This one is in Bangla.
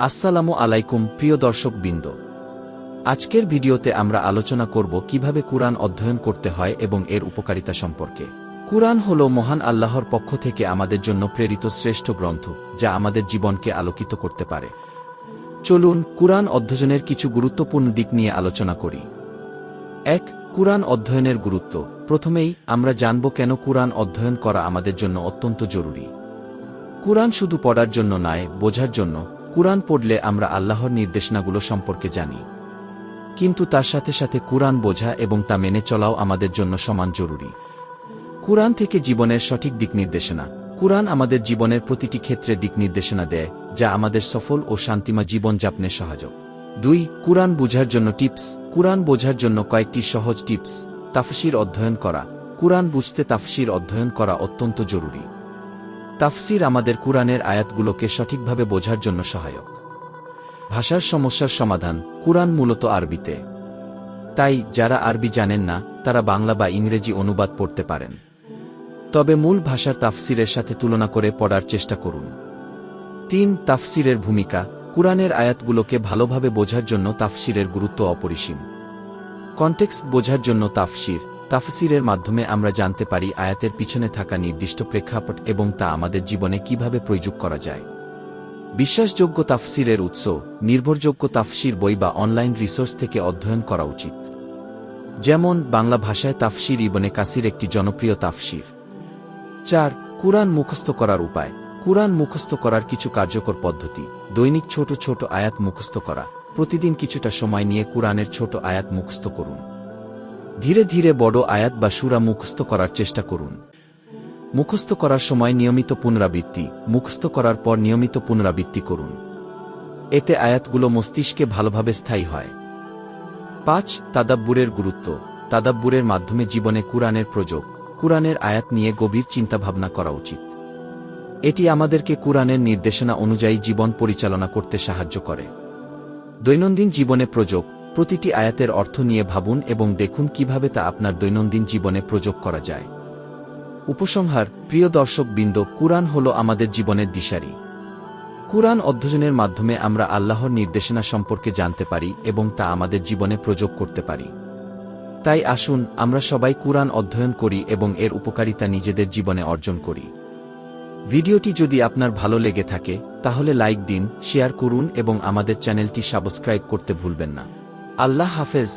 আসসালামু আলাইকুম, প্রিয় দর্শক বৃন্দ আজকের ভিডিওতে আমরা আলোচনা করব কীভাবে কুরআন অধ্যয়ন করতে হয় এবং এর উপকারিতা সম্পর্কে। কুরআন হল মহান আল্লাহর পক্ষ থেকে আমাদের জন্য প্রেরিত শ্রেষ্ঠ গ্রন্থ, যা আমাদের জীবনকে আলোকিত করতে পারে। চলুন, কুরআন অধ্যয়নের কিছু গুরুত্বপূর্ণ দিক নিয়ে আলোচনা করি। এক, কুরআন অধ্যয়নের গুরুত্ব। প্রথমেই, আমরা জানব কেন কুরআন অধ্যয়ন করা আমাদের জন্য অত্যন্ত জরুরি। কুরআন শুধু পড়ার জন্য নয়, বোঝার জন্য কুরআন পড়লে আমরা আল্লাহর নির্দেশনাগুলো সম্পর্কে জানি। কিন্তু তার সাথে সাথে কুরআন বোঝা এবং তা মেনে চলাও আমাদের জন্য সমান জরুরি। কুরআন থেকে জীবনের সঠিক দিক নির্দেশনা। কুরআন আমাদের জীবনের প্রতিটি ক্ষেত্রে দিক নির্দেশনা দেয়, যা আমাদের সফল ও শান্তিমা জীবনযাপনে সহায়ক। দুই, কুরআন বুঝার জন্য টিপস। কুরআন বোঝার জন্য কয়েকটি সহজ টিপস। তাফসির অধ্যয়ন করা। কুরআন বুঝতে তাফসির অধ্যয়ন করা অত্যন্ত জরুরি। তাফসির আমাদের কুরআনের আয়াতগুলোকে সঠিকভাবে বোঝার জন্য সহায়ক। ভাষার সমস্যার সমাধান কুরআন মূলত আরবিতে। তাই যারা আরবি জানেন না, তারা বাংলা বা ইংরেজি অনুবাদ পড়তে পারেন। তবে মূল ভাষার তাফসিরের সাথে তুলনা করে পড়ার চেষ্টা করুন। তিন, তাফসিরের ভূমিকা কুরআনের আয়াতগুলোকে ভালোভাবে বোঝার জন্য তাফসিরের গুরুত্ব অপরিসীম। কনটেক্সট বোঝার জন্য তাফসির তাফসিরের মাধ্যমে আমরা জানতে পারি আয়াতের পিছনে থাকা নির্দিষ্ট প্রেক্ষাপট এবং তা আমাদের জীবনে কীভাবে প্রয়োগ করা যায়। বিশ্বাসযোগ্য তাফসিরের উৎস, নির্ভরযোগ্য তাফসির বই বা অনলাইন রিসোর্স থেকে অধ্যয়ন করা উচিত। যেমন, বাংলা ভাষায় তাফসির ইবনে কাসির একটি জনপ্রিয় তাফসির। চার, কুরআন মুখস্থ করার উপায়। কুরআন মুখস্থ করার কিছু কার্যকর পদ্ধতি। দৈনিক ছোট ছোট আয়াত মুখস্থ করা। প্রতিদিন কিছুটা সময় নিয়ে কুরআনের ছোট আয়াত মুখস্থ করুন। ধীরে ধীরে বড় আয়াত বা সুরা মুখস্থ করার চেষ্টা করুন। মুখস্থ করার সময় নিয়মিত পুনরাবৃত্তি, মুখস্থ করার পর নিয়মিত পুনরাবৃত্তি করুন। এতে আয়াতগুলো মস্তিষ্কে ভালোভাবে স্থায়ী হয়। পাঁচ, তাদাব্বুরের গুরুত্ব। তাদাব্বুরের মাধ্যমে জীবনে কুরআনের প্রযোগ, কুরআনের আয়াত নিয়ে গভীর চিন্তাভাবনা করা উচিত। এটি আমাদেরকে কুরআনের নির্দেশনা অনুযায়ী জীবন পরিচালনা করতে সাহায্য করে। দৈনন্দিন জীবনে প্রযোগ প্রতিটি আয়াতের অর্থ নিয়ে ভাবুন এবং দেখুন কীভাবে তা আপনার দৈনন্দিন জীবনে প্রযোগ করা যায়। উপসংহার, প্রিয় দর্শক বৃন্দ, কুরআন হল আমাদের জীবনের দিশারি। কুরআন অধ্যয়নের মাধ্যমে আমরা আল্লাহর নির্দেশনা সম্পর্কে জানতে পারি এবং তা আমাদের জীবনে প্রযোগ করতে পারি। তাই আসুন, আমরা সবাই কুরআন অধ্যয়ন করি এবং এর উপকারিতা নিজেদের জীবনে অর্জন করি। ভিডিওটি যদি আপনার ভালো লেগে থাকে, তাহলে লাইক দিন, শেয়ার করুন এবং আমাদের চ্যানেলটি সাবস্ক্রাইব করতে ভুলবেন না। আল্লাহ হাফেজ।